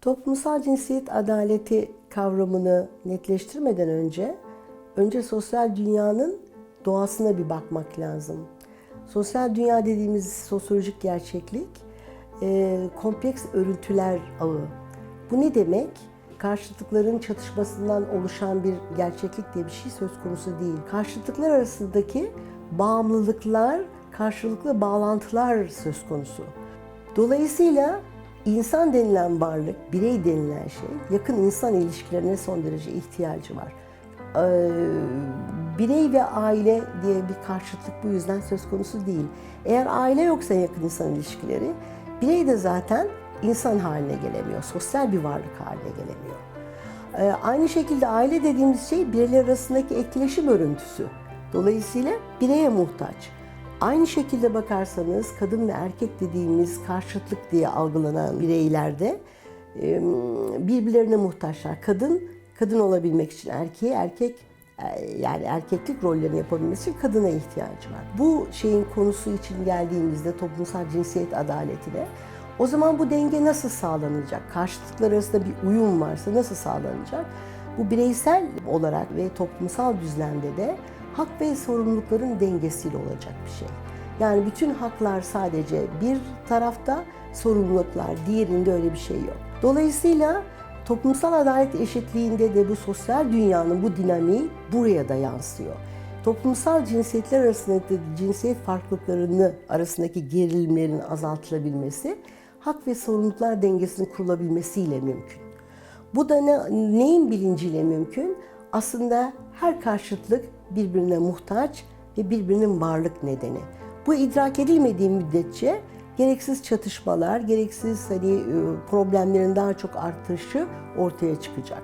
Toplumsal cinsiyet adaleti kavramını netleştirmeden önce önce sosyal dünyanın doğasına bir bakmak lazım. Sosyal dünya dediğimiz sosyolojik gerçeklik e, kompleks örüntüler ağı. Bu ne demek? Karşıtlıkların çatışmasından oluşan bir gerçeklik diye bir şey söz konusu değil. Karşıtlıklar arasındaki bağımlılıklar, karşılıklı bağlantılar söz konusu. Dolayısıyla insan denilen varlık, birey denilen şey, yakın insan ilişkilerine son derece ihtiyacı var. Ee, birey ve aile diye bir karşıtlık bu yüzden söz konusu değil. Eğer aile yoksa yakın insan ilişkileri, birey de zaten insan haline gelemiyor, sosyal bir varlık haline gelemiyor. Ee, aynı şekilde aile dediğimiz şey bireyler arasındaki etkileşim örüntüsü. Dolayısıyla bireye muhtaç. Aynı şekilde bakarsanız kadın ve erkek dediğimiz karşıtlık diye algılanan bireylerde birbirlerine muhtaçlar. Kadın kadın olabilmek için erkeğe, erkek yani erkeklik rollerini yapabilmesi için kadına ihtiyacı var. Bu şeyin konusu için geldiğimizde toplumsal cinsiyet adaletine o zaman bu denge nasıl sağlanacak? Karşıtlıklar arasında bir uyum varsa nasıl sağlanacak? Bu bireysel olarak ve toplumsal düzlemde de hak ve sorumlulukların dengesiyle olacak bir şey. Yani bütün haklar sadece bir tarafta, sorumluluklar diğerinde öyle bir şey yok. Dolayısıyla toplumsal adalet eşitliğinde de bu sosyal dünyanın bu dinamiği buraya da yansıyor. Toplumsal cinsiyetler arasındaki cinsiyet farklılıklarını arasındaki gerilimlerin azaltılabilmesi, hak ve sorumluluklar dengesinin kurulabilmesiyle mümkün. Bu da ne, neyin bilinciyle mümkün? Aslında her karşıtlık birbirine muhtaç ve birbirinin varlık nedeni. Bu idrak edilmediği müddetçe gereksiz çatışmalar, gereksiz hani problemlerin daha çok artışı ortaya çıkacak.